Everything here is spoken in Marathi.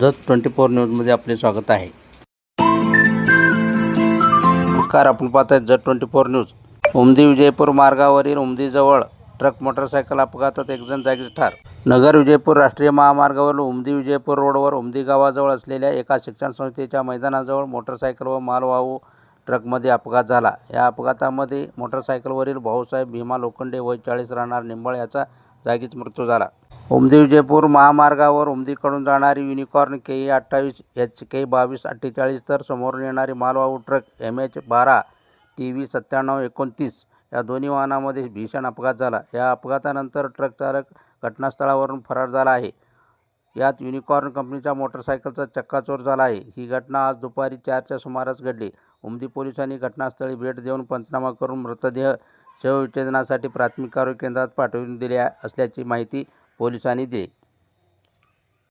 जत ट्वेंटी फोर न्यूजमध्ये आपले स्वागत आहे. नमस्कार आपण पाहत आहे Jath twenty four news. Umadi Vijayapur मार्गावरील उमदीजवळ ट्रक मोटरसायकल अपघातात एकजण जागीच ठार. नगर विजयपूर राष्ट्रीय महामार्गावर उमदी विजयपूर रोडवर उमदी गावाजवळ असलेल्या एका शिक्षण संस्थेच्या मैदानाजवळ मोटरसायकल व मालवाहू ट्रकमध्ये अपघात झाला. या अपघातामध्ये मोटरसायकलवरील भाऊसाहेब भीमा लोखंडे वय चाळीस राहणार निंबळ याचा जागीच मृत्यू झाला. उमदी विजयपूर महामार्गावर उमदीकडून जाणारी युनिकॉर्न के ई अठ्ठावीस एच के बावीस अठ्ठेचाळीस तर समोरून येणारी मालवाहू ट्रक एम एच बारा टी व्ही सत्त्याण्णव एकोणतीस. या दोन्ही वाहनामध्ये भीषण अपघात झाला. या अपघातानंतर ट्रक चालक घटनास्थळावरून फरार झाला आहे. यात युनिकॉर्न कंपनीच्या मोटरसायकलचा चक्काचोर झाला आहे. ही घटना आज दुपारी चारच्या सुमारास घडली. उमदी पोलिसांनी घटनास्थळी भेट देऊन पंचनामा करून मृतदेह शवविच्छेदनासाठी प्राथमिक आरोग्य केंद्रात पाठवून दिले असल्याची माहिती पोलिसांनी दिले